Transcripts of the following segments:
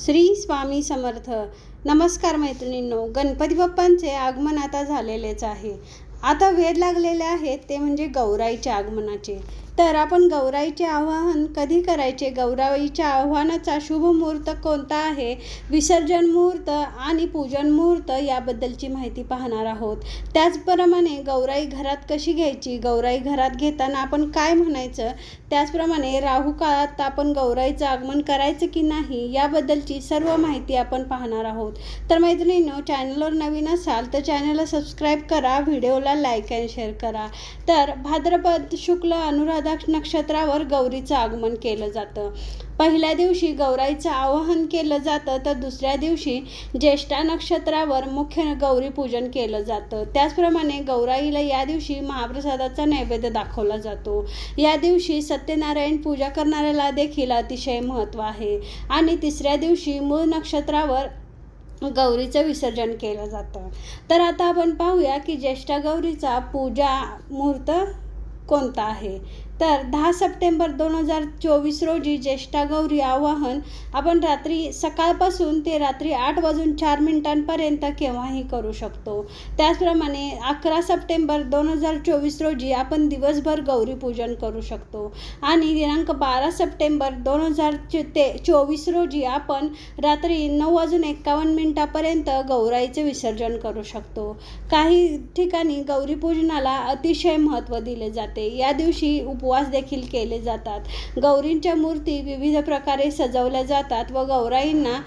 श्री स्वामी समर्थ. नमस्कार मैत्रिणींनो गणपती बाप्पांचे आगमन आता झालेलेच आहे. आता वेध लागलेले आहेत ते म्हणजे गौराईच्या आगमनाचे. तर आपण गौराईचे आवाहन कधी करायचे? गौराईच्या आव्हानाचा शुभ मुहूर्त कोणता आहे? विसर्जन मुहूर्त आणि पूजन मुहूर्त याबद्दलची माहिती पाहणार आहोत. त्याचप्रमाणे गौराई घरात कशी घ्यायची? गौराई घरात घेताना आपण काय म्हणायचं? त्याचप्रमाणे राहू काळात आपण गौराईचं आगमन करायचं की नाही? याबद्दलची सर्व माहिती आपण पाहणार आहोत. तर मैत्रिणींनो चॅनलवर नवीन असाल तर चॅनलला सबस्क्राईब करा व्हिडिओला लाईक अँड शेअर करा. तर भाद्रपद शुक्ल अनुराध नक्षत्रावर गौरीचं आगमन केलं जातं. पहिल्या दिवशी गौराईचं आवाहन केलं जातं तर दुसऱ्या दिवशी ज्येष्ठा नक्षत्रावर मुख्य गौरी पूजन केलं जातं. त्याचप्रमाणे गौराईला या दिवशी महाप्रसादाचा नैवेद्य दाखवला जातो. या दिवशी सत्यनारायण पूजा करणाऱ्याला देखील अतिशय महत्त्व आहे. आणि तिसऱ्या दिवशी मूळ नक्षत्रावर गौरीचं विसर्जन केलं जातं. तर आता आपण पाहूया की ज्येष्ठा गौरीचा पूजा मुहूर्त कोणता आहे? तर दहा सप्टेंबर दोन हजार चोवीस रोजी ज्येष्ठा गौरी आवाहन आपण रात्री सकाळपासून ते रात्री आठ वाजून चार मिनिटांपर्यंत केव्हाही करू शकतो. त्याचप्रमाणे अकरा सप्टेंबर दोन हजार चोवीस रोजी आपण दिवसभर गौरी पूजन करू शकतो. आणि दिनांक बारा सप्टेंबर दोन हजार च ते चोवीस रोजी आपण रात्री नऊ वाजून एक्कावन्न मिनिटापर्यंत गौराईचे विसर्जन करू शकतो. काही ठिकाणी गौरी पूजनाला अतिशय महत्त्व दिले जाते. या दिवशी उप उपवास देखील केले जातात. गौरींच्या मूर्ती विविध प्रकारे सजवल्या जातात व गौराईंना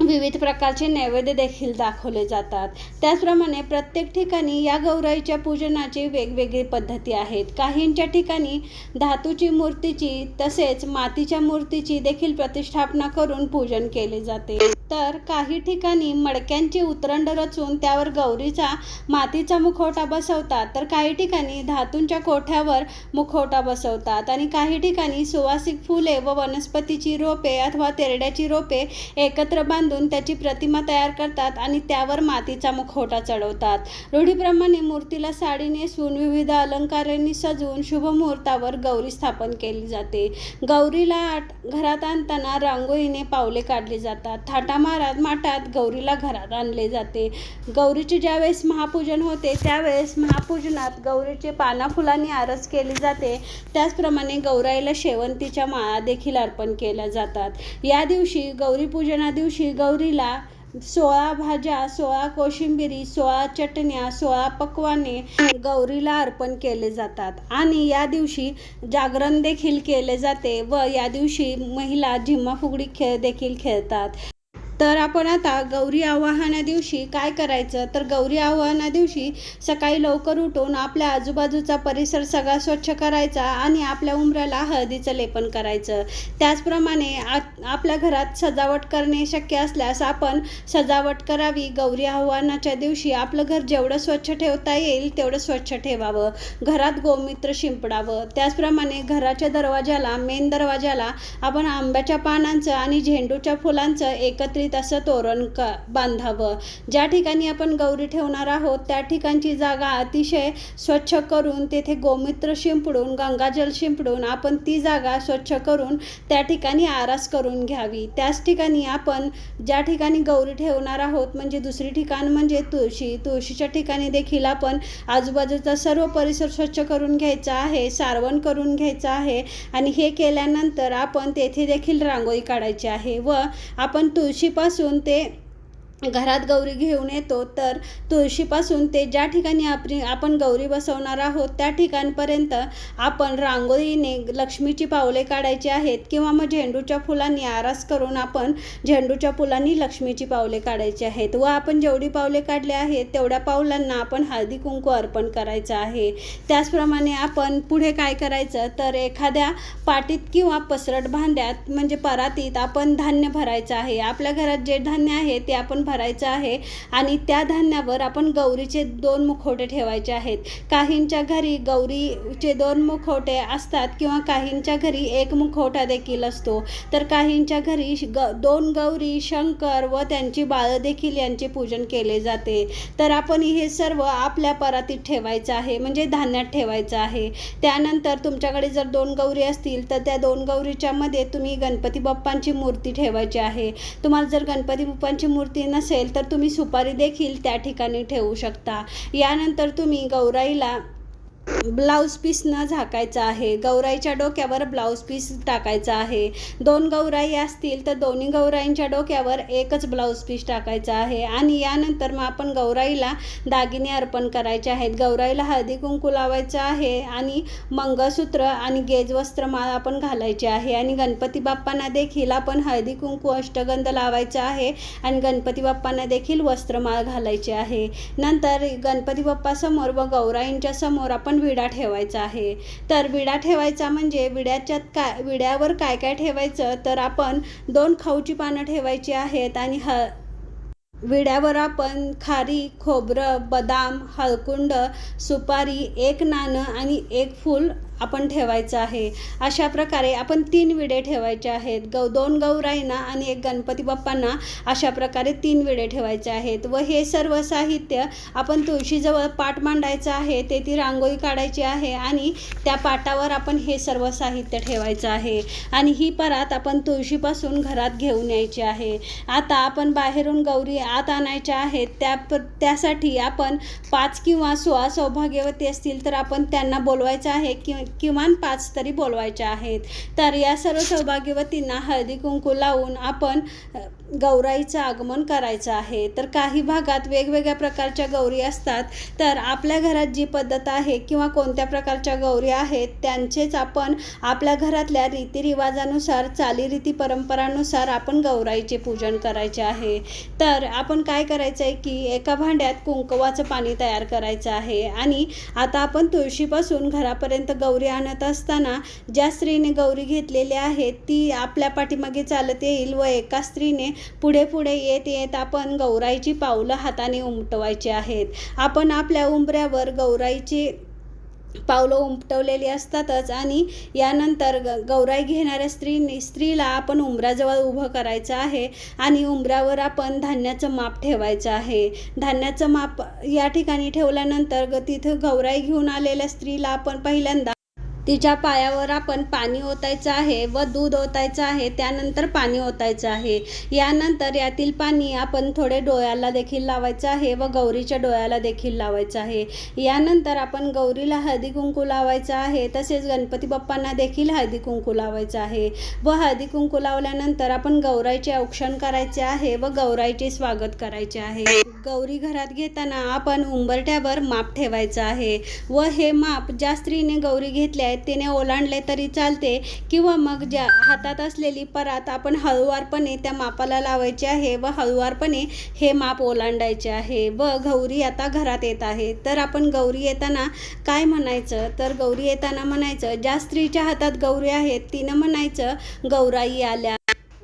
विविध प्रकारचे नैवेद्य देखील दाखवले जातात. त्याचप्रमाणे प्रत्येक ठिकाणी या गौराईच्या पूजनाची वेगवेगळी पद्धती आहेत. काहींच्या ठिकाणी धातूची मूर्तीची तसेच मातीच्या मूर्तीची देखील प्रतिष्ठापना करून पूजन केले जाते. तर काही ठिकाणी मडक्यांची उतरंड रचून त्यावर गौरीचा मातीचा मुखवटा बसवतात. तर काही ठिकाणी धातूंच्या कोठ्यावर मुखवटा बसवतात आणि काही ठिकाणी सुवासिक फुले व वनस्पतीची रोपे अथवा तेरड्याची रोपे एकत्र बांधून त्याची प्रतिमा तयार करतात आणि त्यावर मातीचा मुखवटा चढवतात. रूढीप्रमाणे मूर्तीला साडी नेसून विविध अलंकारांनी सजवून शुभ मुहूर्तावर गौरी स्थापन केली जाते. गौरीला घरात आणताना रांगोळीने पावले काढली जातात. थाटा मारात माटात गौरीला घरात आणले जाते. गौरीचे ज्यावेळेस महापूजन होते त्यावेळेस महापूजनात गौरीचे पाना फुलांनी आरस केली जाते. त्याचप्रमाणे गौराईला शेवंतीच्या माळा देखील अर्पण केल्या जातात. या दिवशी गौरीपूजना दिवशी गौरीला सोळा भाज्या सोळा कोशिंबिरी सोळा चटण्या सोळा पक्वाने गौरीला अर्पण केले जातात. आणि या दिवशी जागरण देखील केले जाते व या दिवशी महिला झिम्मा फुगडी खेळ देखील खेळतात. तर आपण आता गौरी आवाहना दिवशी काय करायचं? तर गौरी आवाहना दिवशी सकाळी लवकर उठून आपल्या आजूबाजूचा परिसर सगळा स्वच्छ करायचा आणि आपल्या उंबऱ्याला हळदीचं लेपन करायचं. त्याचप्रमाणे आ आपल्या घरात सजावट करणे शक्य असल्यास आपण सजावट करावी. गौरी आव्हानाच्या दिवशी आपलं घर जेवढं स्वच्छ ठेवता येईल तेवढं स्वच्छ ठेवावं. घरात गोमित्र शिंपडावं. त्याचप्रमाणे घराच्या दरवाजाला मेन दरवाजाला आपण आंब्याच्या पानांचं आणि झेंडूच्या फुलांचं एकत्रित असं तोरण क बांधावं. ज्या ठिकाणी आपण गौरी ठेवणार आहोत त्या ठिकाणची जागा अतिशय स्वच्छ करून तेथे गोमित्र शिंपडून गंगाजल शिंपडून आपण ती जागा स्वच्छ करून त्या ठिकाणी आरास करून घ्यावी. त्याच ठिकाणी आपण ज्या ठिकाणी गौरी ठेवणार आहोत म्हणजे दुसरी ठिकाण म्हणजे तुळशी. तुळशीच्या ठिकाणी देखील आपण आजूबाजूचा सर्व परिसर स्वच्छ करून घ्यायचा आहे सारवण करून घ्यायचं आहे आणि हे केल्यानंतर आपण तेथे देखील रांगोळी काढायची आहे व आपण तुळशी पासून ते घरात गौरी घेऊन येतो तर तुळशीपासून ते ज्या ठिकाणी आपली आपण गौरी बसवणार आहोत त्या ठिकाणपर्यंत आपण रांगोळीने लक्ष्मीची पावले काढायची आहेत किंवा मग झेंडूच्या फुलांनी आरास करून आपण झेंडूच्या फुलांनी लक्ष्मीची पावले काढायची आहेत व आपण जेवढी पावले काढली आहेत तेवढ्या पावलांना आपण हळदी कुंकू अर्पण करायचं आहे. त्याचप्रमाणे आपण पुढे काय करायचं तर एखाद्या पाटीत किंवा पसरट भांड्यात म्हणजे परातीत आपण धान्य भरायचं आहे. आपल्या घरात जे धान्य आहे ते आपण भरायचं आहे. आणि त्या धान्यावर आपण गौरीचे दोन मुखवटे ठेवायचे आहेत. काहींच्या घरी गौरीचे दोन मुखवटे असतात किंवा काहींच्या घरी एक मुखवटा देखील असतो. तर काहींच्या घरी श- ग दोन गौरी शंकर व त्यांची बाळं देखील यांचे पूजन केले जाते. तर आपण हे सर्व आपल्या परातीत ठेवायचं आहे म्हणजे धान्यात ठेवायचं आहे. त्यानंतर तुमच्याकडे जर दोन गौरी असतील तर त्या दोन गौरीच्या मध्ये तुम्ही गणपती बाप्पांची मूर्ती ठेवायची आहे. तुम्हाला जर गणपती बाप्पांची मूर्ती न नसेल तर तुम्ही सुपारी देखील त्या ठिकाणी ठेवू शकता. यानंतर तुम्ही गौराईला ब्लाऊज पीस न झाकायचा आहे. गौराईच्या डोक्यावर ब्लाऊज पीस टाकायचा आहे. दोन गौराई असतील तर दोन्ही गौराईंच्या डोक्यावर एकच ब्लाऊज पीस टाकायचा आहे. आणि यानंतर मग आपण गौराईला दागिने अर्पण करायचे आहेत. गौराईला हळदी कुंकू लावायचं आहे आणि मंगळसूत्र आणि गेज वस्त्रमाळ आपण घालायचे आहे. आणि गणपती बाप्पांना देखील आपण हळदी कुंकू अष्टगंध लावायचा आहे आणि गणपती बाप्पांना देखील वस्त्रमाळ घालायची आहे. नंतर गणपती बाप्पासमोर व गौराईंच्या समोर आपण विडा ठेवायचा आहे. तर विडा ठेवायचा म्हणजे विड्याच्यात काय विड्यावर काय काय ठेवायचं? तर आपण दोन खाऊची पानं ठेवायची आहेत आणि ह विड्यावर आपण खारी खोबरं बदाम हळकुंड सुपारी एक नाणं आणि एक फूल आपण ठेवायचं आहे. अशा प्रकारे आपण तीन विडे ठेवायचे आहेत. गौ दोन गौराईंना आणि एक गणपती बाप्पांना अशा प्रकारे तीन विडे ठेवायचे आहेत. व हे सर्व साहित्य आपण तुळशीजवळ पाट मांडायचं आहे ते ती रांगोळी काढायची आहे आणि त्या पाटावर आपण हे सर्व साहित्य ठेवायचं आहे. आणि ही परात आपण तुळशीपासून घरात घेऊन यायची आहे. आता आपण बाहेरून गौरी आत आणायच्या आहेत. त्या प त्यासाठी आपण पाच किंवा सोळा सौभाग्यवती असतील तर आपण त्यांना बोलवायचं आहे कि किमान पाच तरी बोलवायच्या आहेत. तर या सर्व सौभाग्यवतींना हळदी कुंकू लावून आपण गौराईचं आगमन करायचं आहे. तर काही भागात वेगवेगळ्या प्रकारच्या गौरी असतात. तर आपल्या घरात जी पद्धत आहे किंवा कोणत्या प्रकारच्या गौरी आहेत त्यांचेच आपण आपल्या घरातल्या रीतिरिवाजानुसार चालीरीती परंपरानुसार आपण गौराईचे पूजन करायचे आहे. तर आपण काय करायचं आहे की एका भांड्यात कुंकवाचं पाणी तयार करायचं आहे आणि आता आपण तुळशीपासून घरापर्यंत गौरी आणत असताना ज्या स्त्रीने गौरी घेतलेली आहेत ती आपल्या पाठीमागे चालत येईल व एका स्त्रीने पुढे पुढे येत येत आपण गौराईची पावलं हाताने उमटवायची आहेत. आपण आपल्या उंबऱ्यावर गौराईची पावलं उमटवलेली असतातच आणि यानंतर ग गौराई घेणाऱ्या स्त्रीनी स्त्रीला आपण उंबराजवळ उभं करायचं आहे आणि उंबरावर आपण धान्याचं माप ठेवायचं आहे. धान्याचं माप या ठिकाणी ठेवल्यानंतर ग तिथं गौराई घेऊन आलेल्या स्त्रीला आपण पहिल्यांदा तिच्या पायावर आपण पाणी ओतायचं आहे व दूध ओतायचं आहे त्यानंतर पाणी ओतायचं आहे. यानंतर यातील पाणी आपण थोडे डोळ्याला देखील लावायचं आहे व गौरीच्या डोळ्याला देखील लावायचं आहे. यानंतर आपण गौरीला हळदी कुंकू लावायचं आहे तसेच गणपती बाप्पांना देखील हळदी कुंकू लावायचं आहे. व हळदी कुंकू लावल्यानंतर आपण गौराईचे औक्षण करायचे आहे व गौराईचे स्वागत करायचे आहे. गौरी घरात घेताना आपण उंबरट्यावर माप ठेवायचं आहे व हे माप ज्या स्त्रीने गौरी घेतल्या आहेत तिने ओलांडले तरी चालते. किंवा मग ज्या हातात असलेली परात आपण हळुवारपणे त्या मापाला लावायचे आहे व हळुवारपणे हे माप ओलांडायचे आहे. व गौरी आता घरात येत आहे. तर आपण गौरी येताना काय म्हणायचं? तर गौरी येताना म्हणायचं ज्या स्त्रीच्या हातात गौरी आहेत तिनं म्हणायचं गौराई आल्या.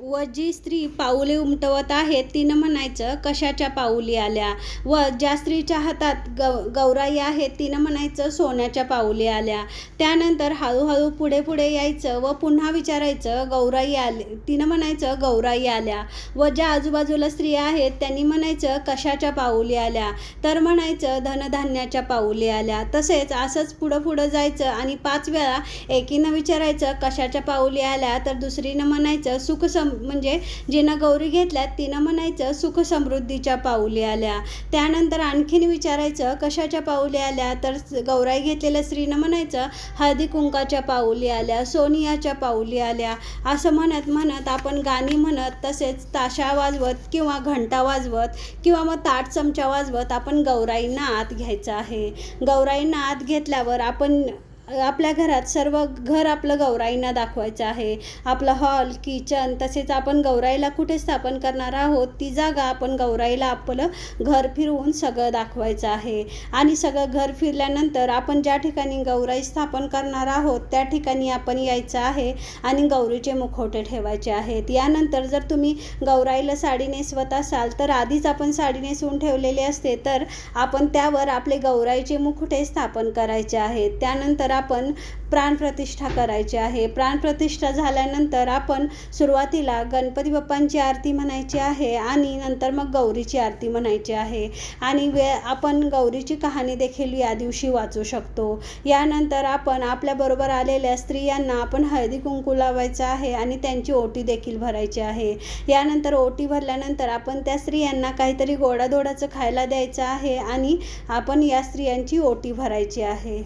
व जी स्त्री पाऊले उमटवत आहे तिनं म्हणायचं कशाच्या पाऊली आल्या? व ज्या स्त्रीच्या हातात गौ गौराई आहे तिनं म्हणायचं सोन्याच्या पाऊली आल्या. त्यानंतर हळूहळू पुढे पुढे यायचं व पुन्हा विचारायचं गौराई आले तिनं म्हणायचं गौराई आल्या. व ज्या आजूबाजूला स्त्रिया आहेत त्यांनी म्हणायचं कशाच्या पाऊली आल्या? तर म्हणायचं धनधान्याच्या पाऊली आल्या. तसेच असंच पुढं पुढं जायचं आणि पाच वेळा एकीनं विचारायचं कशाच्या पाऊली आल्या? तर दुसरीनं म्हणायचं सुखसम म्हणजे जिनं गौरी घेतल्यात तिनं म्हणायचं सुख समृद्धीच्या पाऊली आल्या. त्यानंतर आणखीन विचारायचं कशाच्या पाऊली आल्या? तर गौराई घेतलेल्या स्त्रीनं म्हणायचं हळदी कुंकाच्या पाऊली आल्या सोनियाच्या पाऊली आल्या. असं म्हणत म्हणत आपण गाणी म्हणत तसेच ताशा वाजवत किंवा घंटा वाजवत किंवा मग ताट चमचा वाजवत आपण गौराईंना आत घ्यायचं आहे. गौराईंना आत घेतल्यावर आपण आपल्या घरात सर्व घर आपलं गौराईंना दाखवायचं आहे. आपलं हॉल किचन तसेच आपण गौराईला कुठे स्थापन करणार आहोत ती जागा आपण गौराईला आपलं घर फिरवून सगळं दाखवायचं आहे. आणि सगळं घर फिरल्यानंतर आपण ज्या ठिकाणी गौराई स्थापन करणार आहोत त्या ठिकाणी आपण यायचं आहे आणि गौरीचे मुखवटे ठेवायचे आहेत. यानंतर जर तुम्ही गौराईला साडी नेसवत असाल तर आधीच आपण साडी नेसवून ठेवलेली असते तर आपण त्यावर आपले गौराईचे मुखवटे स्थापन करायचे आहेत. त्यानंतर आपण प्राणप्रतिष्ठा करायची आहे. प्राणप्रतिष्ठा झाल्यानंतर आपण सुरुवातीला गणपती बाप्पांची आरती म्हणायची आहे आणि नंतर मग गौरीची आरती म्हणायची आहे. आणि वे आपण गौरीची कहाणी देखील या दिवशी वाचू शकतो. यानंतर आपण आपल्याबरोबर आलेल्या स्त्रियांना आपण हळदी कुंकू लावायचं आहे आणि त्यांची ओटी देखील भरायची आहे. यानंतर ओटी भरल्यानंतर आपण त्या स्त्रियांना काहीतरी गोडाधोडाचं खायला द्यायचं आहे आणि आपण या स्त्रियांची ओटी भरायची आहे.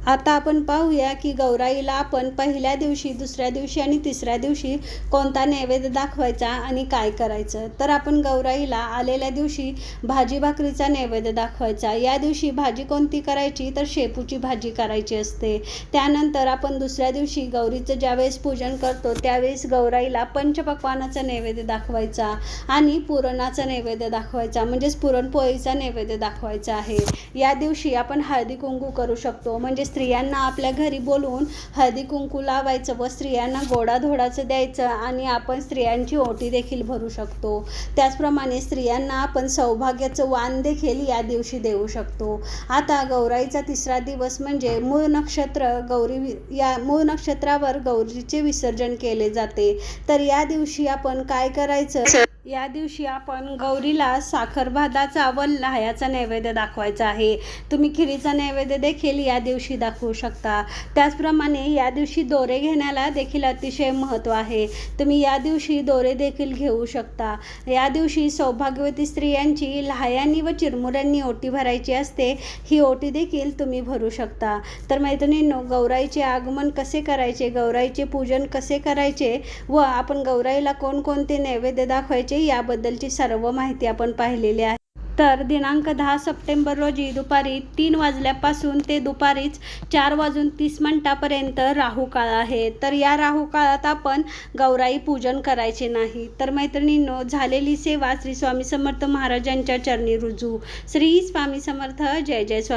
आता आपण पाहूया की गौराईला आपण पहिल्या दिवशी दुसऱ्या दिवशी आणि तिसऱ्या दिवशी कोणता नैवेद्य दाखवायचा आणि काय करायचं? तर आपण गौराईला आलेल्या दिवशी भाजी भाकरीचा नैवेद्य दाखवायचा. या दिवशी भाजी कोणती करायची? तर शेपूची भाजी करायची असते. त्यानंतर आपण दुसऱ्या दिवशी गौरीचं ज्यावेळेस पूजन करतो त्यावेळेस गौराईला पंचपक्वानाचा नैवेद्य दाखवायचा आणि पुरणाचा नैवेद्य दाखवायचा म्हणजेच पुरणपोळीचा नैवेद्य दाखवायचा आहे. या दिवशी आपण हळदी कुंकू करू शकतो म्हणजे स्त्रियांना आपल्या घरी बोलवून हळदी कुंकू लावायचं व स्त्रियांना गोडाधोडाचं द्यायचं आणि आपण स्त्रियांची ओटी देखील भरू शकतो. त्याचप्रमाणे स्त्रियांना आपण सौभाग्याचं वाण देखील या दिवशी देऊ शकतो. आता गौराईचा तिसरा दिवस म्हणजे मूळ नक्षत्र गौरी या मूळ नक्षत्रावर गौरीचे विसर्जन केले जाते. तर या दिवशी आपण काय करायचं? या दिवशी आपण गौरीला साखरभाताचा व लाह्याचा नैवेद्य दाखवायचा आहे. तुम्ही खिरीचा नैवेद्य देखील या दिवशी दाखवू शकता. त्याचप्रमाणे या दिवशी दोरे घेण्याला देखील अतिशय महत्त्व आहे. तुम्ही या दिवशी दोरे देखील घेऊ शकता. या दिवशी सौभाग्यवती स्त्रियांची लाह्यांनी व चिरमुऱ्यांनी ओटी भरायची असते ही ओटी देखील तुम्ही भरू शकता. तर मैत्रिणींनो गौराईचे आगमन कसे करायचे गौराईचे पूजन कसे करायचे व आपण गौराईला कोणकोणते नैवेद्य दाखवायचे याबद्दलची सर्व माहिती आपण पाहिलेली आहे. तर दिनांक दहा सप्टेंबर रोजी दुपारी तीन वाजल्यापासून ते दुपारीच चार वाजून तीस मिनटापर्यंत राहू काळ आहे. तर या राहू काळात आपण गौराई पूजन करायचे नाही. तर मैत्रिणींनो झालेली सेवा श्री स्वामी समर्थ महाराजांच्या चरणी रुजू. श्री स्वामी समर्थ जय जय स्वामी.